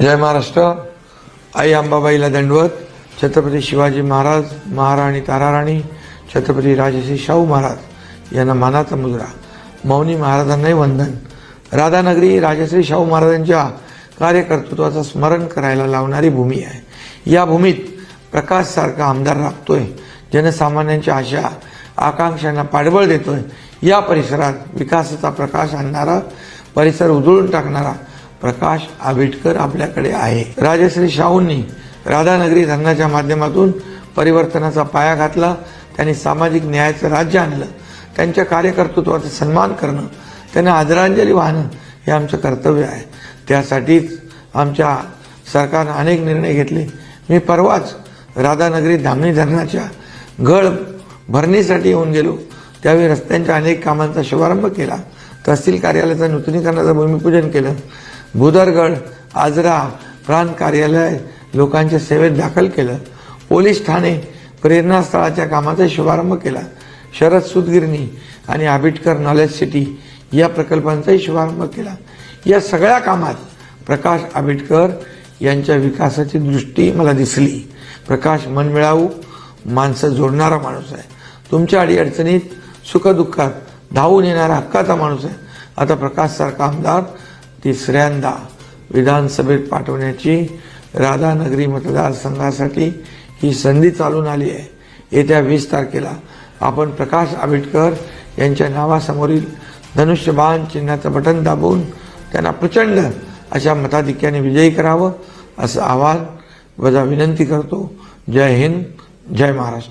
जय महाराष्ट्र. आई अंबाबाईला दंडवत छत्रपती शिवाजी महाराज महाराणी ताराराणी छत्रपती राजश्री शाहू महाराज यांना मानाचा मुजरा. मौनी महाराजांनाही वंदन. राधानगरी राजश्री शाहू महाराजांच्या कार्यकर्तृत्वाचं स्मरण करायला लावणारी भूमी आहे. या भूमीत प्रकाश सारखा आमदार राबतोय जनसामान्यांच्या आशा आकांक्षांना पाठबळ देतोय. या परिसरात विकासाचा प्रकाश आणणारा परिसर उजळून टाकणारा प्रकाश आंबेडकर आपल्याकडे आहे. राजश्री शाहूंनी राधानगरी धरणाच्या माध्यमातून परिवर्तनाचा पाया घातला. त्यांनी सामाजिक न्यायाचं राज्य आणलं. त्यांच्या कार्यकर्तृत्वाचा सन्मान करणं. त्यांना आदरांजली वाहणं हे आमचं कर्तव्य आहे. त्यासाठीच आमच्या सरकारनं अनेक निर्णय घेतले. मी परवाच राधानगरी धामणी धरणाच्या गळ भरणीसाठी येऊन गेलो. त्यावेळी रस्त्यांच्या अनेक कामांचा शुभारंभ केला. तहसील कार्यालयाचं नूतनीकरणाचं भूमिपूजन केलं. भूदरगड आजरा प्रांत कार्यालय लोकांच्या सेवेत दाखल केलं. पोलीस ठाणे प्रेरणास्थळाच्या कामाचा शुभारंभ केला. शरद सुतगिरणी आणि आंबेडकर नॉलेज सिटी या प्रकल्पांचाही शुभारंभ केला. या सगळ्या कामात प्रकाश आंबेडकर यांच्या विकासाची दृष्टी मला दिसली. प्रकाश मनमिळावू माणसं जोडणारा माणूस आहे. तुमच्या अडीअडचणीत सुखदुःखात धावून येणारा हक्काचा माणूस आहे. आता प्रकाशसारखा आमदार तिसऱ्यांदा विधानसभेत पाठवण्याची राधानगरी मतदारसंघासाठी ही संधी चालून आली आहे. येत्या वीस तारखेला आपण प्रकाश आंबेडकर यांच्या नावासमोरील धनुष्यबाण चिन्हाचं बटन दाबून त्यांना प्रचंड अशा मताधिक्याने विजयी करावं असं आवाहन वजा विनंती करतो. जय हिंद जय महाराष्ट्र.